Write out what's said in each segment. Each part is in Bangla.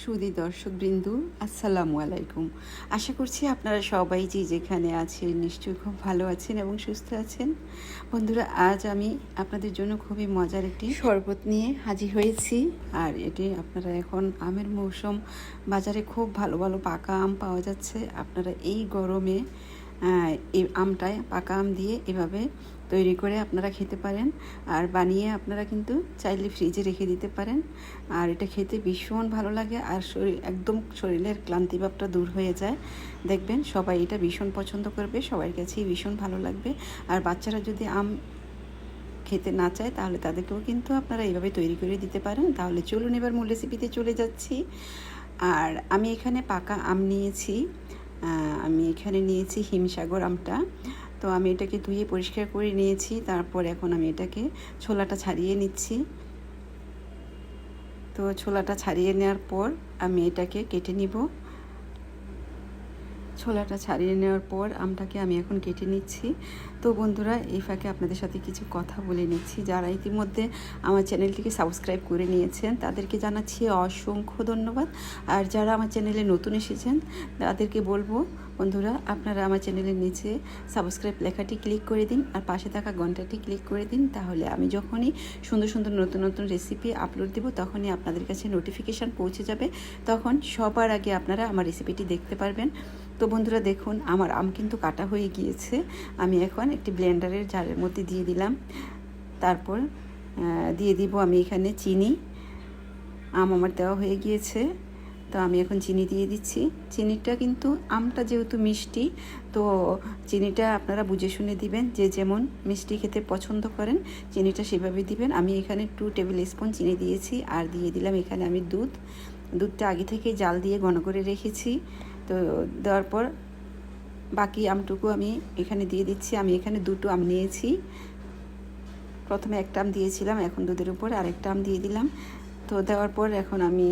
সুদী দর্শক বৃন্দু আসসালামু আলাইকুম। আশা করছি আপনারা সবাই যে যেখানে আছেন নিশ্চয়ই খুব ভালো আছেন এবং সুস্থ আছেন। বন্ধুরা, আজ আমি আপনাদের জন্য খুবই মজার একটি শরবত নিয়ে হাজির হয়েছি। আর এটি আপনারা এখন আমের মৌসুম, বাজারে খুব ভালো ভালো পাকা আম পাওয়া যাচ্ছে। আপনারা এই গরমে এই আমটায় পাকা আম দিয়ে এভাবে তৈরি করে আপনারা খেতে পারেন। আর বানিয়ে আপনারা কিন্তু চাইলে ফ্রিজে রেখে দিতে পারেন। আর এটা খেতে ভীষণ ভালো লাগে আর শরীর, একদম শরীরের ক্লান্তি ভাবটা দূর হয়ে যায়। দেখবেন সবাই এটা ভীষণ পছন্দ করবে সবার কাছেই ভীষণ ভালো লাগবে। আর বাচ্চারা যদি আম খেতে না চায় তাহলে তাদেরকেও কিন্তু আপনারা এইভাবে তৈরি করে দিতে পারেন। তাহলে চলুন এবার মূল রেসিপিতে চলে যাচ্ছি। আর আমি এখানে পাকা আম নিয়েছি। আমি এখানে নিয়েছি হিমসাগর আমটা। তো আমি এটাকে ধুয়ে পরিষ্কার করে নিয়েছি, তারপর এখন আমি এটাকে ছোলাটা ছাড়িয়ে নিচ্ছি। তো ছোলাটা ছাড়িয়ে নেওয়ার পর আমি এটাকে কেটে নিব। ছোলাটা ছাড়িয়ে নেওয়ার পর আমটাকে আমি এখন কেটে নিচ্ছি। তো বন্ধুরা, এই ফাঁকে আপনাদের সাথে কিছু কথা বলে নিচ্ছি। যারা ইতিমধ্যে আমার চ্যানেলটিকে সাবস্ক্রাইব করে নিয়েছেন, তাদেরকে জানাচ্ছি অসংখ্য ধন্যবাদ। আর যারা আমার চ্যানেলে নতুন এসেছেন, তাদেরকে বলব, বন্ধুরা, আপনারা আমার চ্যানেলের নিচে সাবস্ক্রাইব লেখাটি ক্লিক করে দিন আর পাশে থাকা ঘন্টাটি ক্লিক করে দিন। তাহলে আমি যখনই সুন্দর সুন্দর নতুন নতুন রেসিপি আপলোড দেবো, তখনই আপনাদের কাছে নোটিফিকেশান পৌঁছে যাবে। তখন সবার আগে আপনারা আমার রেসিপিটি দেখতে পারবেন। তো বন্ধুরা দেখুন, আমার আম কিন্তু কাটা হয়ে গিয়েছে। আমি এখন একটি ব্লেন্ডারের জারের মধ্যে দিয়ে দিলাম। তারপর দিয়ে দিব আমি এখানে চিনি। আম আমার দেওয়া হয়ে গিয়েছে, তো আমি এখন চিনি দিয়ে দিচ্ছি। চিনিটা কিন্তু, আমটা যেহেতু মিষ্টি, তো চিনিটা আপনারা বুঝে শুনে দিবেন যে যেমন মিষ্টি খেতে পছন্দ করেন, চিনিটা সেভাবে দিবেন। আমি এখানে টু টেবিল স্পুন চিনি দিয়েছি, আর দিয়ে দিলাম এখানে আমি দুধ। দুধটা আগে থেকে জাল দিয়ে ঘন করে রেখেছি। তো দেওয়ার পর বাকি আমটুকু আমি এখানে দিয়ে দিচ্ছি। আমি এখানে দুটো আম নিয়েছি। প্রথমে একটা আম দিয়েছিলাম, এখন দুধের উপর আরেকটা আম দিয়ে দিলাম। তো দেওয়ার পর এখন আমি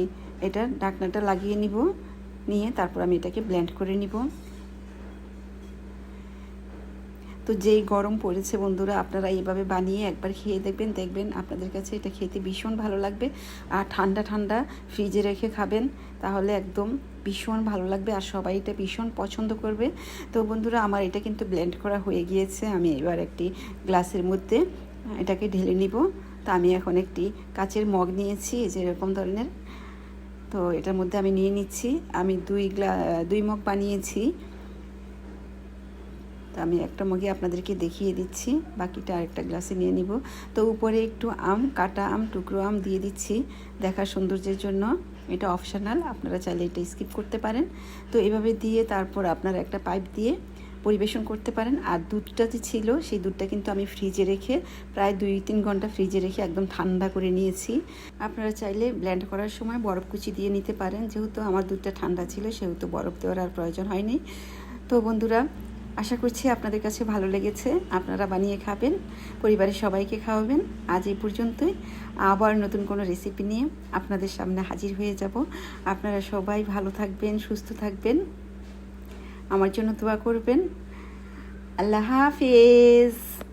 এটা ঢাকনাটা লাগিয়ে নিব, নিয়ে তারপর আমি এটাকে ব্ল্যান্ড করে নিব। তো যেই গরম পড়েছে বন্ধুরা, আপনারা এইভাবে বানিয়ে একবার খেয়ে দেখবেন দেখবেন আপনাদের কাছে এটা খেতে ভীষণ ভালো লাগবে। আর ঠান্ডা ঠান্ডা ফ্রিজে রেখে খাবেন, তাহলে একদম ভীষণ ভালো লাগবে আর সবাই এটা ভীষণ পছন্দ করবে। তো বন্ধুরা, আমার এটা কিন্তু ব্লেন্ড করা হয়ে গিয়েছে, আমি এবার একটি গ্লাসের মধ্যে এটাকে ঢেলে নিব। তো আমি এখন একটি কাচের মগ নিয়েছি, এই যে এরকম ধরনের। তো এটার মধ্যে আমি নিয়ে নিচ্ছি, আমি দুই গ্লা, দুই মগ বানিয়েছি। তো আমি একটা মগে আপনাদেরকে দেখিয়ে দিচ্ছি, বাকিটা আরেকটা গ্লাসে নিয়ে নিব। তো উপরে একটু আম, কাটা আম, টুকরো আম দিয়ে দিচ্ছি দেখার সৌন্দর্যের জন্য। এটা অপশনাল, আপনারা চাইলে এটা স্কিপ করতে পারেন। তো এভাবে দিয়ে তারপর আপনারা একটা পাইপ দিয়ে পরিবেশন করতে পারেন। আর দুধটা যে ছিল, সেই দুধটা কিন্তু আমি ফ্রিজে রেখে প্রায় দুই তিন ঘণ্টা ফ্রিজে রেখে একদম ঠান্ডা করে নিয়েছি। আপনারা চাইলে ব্লেন্ড করার সময় বরফ কুচি দিয়ে নিতে পারেন। যেহেতু আমার দুধটা ঠান্ডা ছিল, সেহেতু বরফ দেওয়ার আর প্রয়োজন হয়নি। তো বন্ধুরা আশা করছি আপনাদের কাছে ভালো লেগেছে। আপনারা বানিয়ে খাবেন, পরিবারের সবাইকে খাওয়াবেন। আজ এই পর্যন্তই। আবার নতুন কোনো রেসিপি নিয়ে আপনাদের সামনে হাজির হয়ে যাব। আপনারা সবাই ভালো থাকবেন, সুস্থ থাকবেন। আমার জন্য দোয়া করবেন। আল্লাহ হাফিজ।